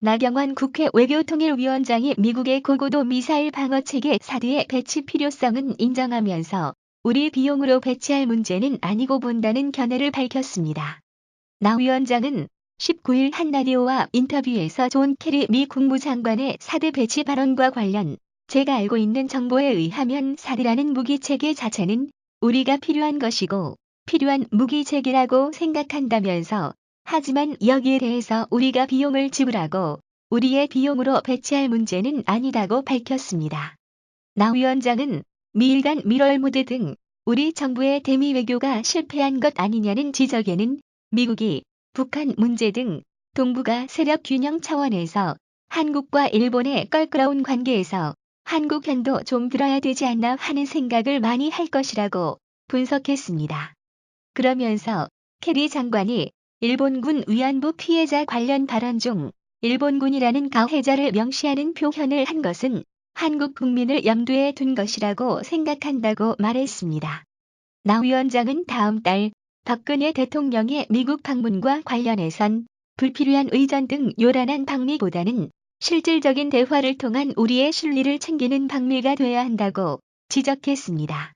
나경원 국회 외교통일위원장이 미국의 고고도 미사일 방어 체계 사드의 배치 필요성은 인정하면서 우리 비용으로 배치할 문제는 아니고 본다는 견해를 밝혔습니다. 나 위원장은 19일 한 라디오와 인터뷰에서 존 케리 미 국무장관의 사드 배치 발언과 관련 제가 알고 있는 정보에 의하면 사드라는 무기체계 자체는 우리가 필요한 것이고 필요한 무기체계라고 생각한다면서 하지만 여기에 대해서 우리가 비용을 지불하고 우리의 비용으로 배치할 문제는 아니다고 밝혔습니다. 나 위원장은 미일 간 미럴무드 등 우리 정부의 대미 외교가 실패한 것 아니냐는 지적에는 미국이 북한 문제 등 동북아 세력 균형 차원에서 한국과 일본의 껄끄러운 관계에서 한국 편도 좀 들어야 되지 않나 하는 생각을 많이 할 것이라고 분석했습니다. 그러면서 캐리 장관이 일본군 위안부 피해자 관련 발언 중 일본군이라는 가해자를 명시하는 표현을 한 것은 한국 국민을 염두에 둔 것이라고 생각한다고 말했습니다. 나 위원장은 다음 달 박근혜 대통령의 미국 방문과 관련해선 불필요한 의전 등 요란한 방미보다는 실질적인 대화를 통한 우리의 실리를 챙기는 방미가 돼야 한다고 지적했습니다.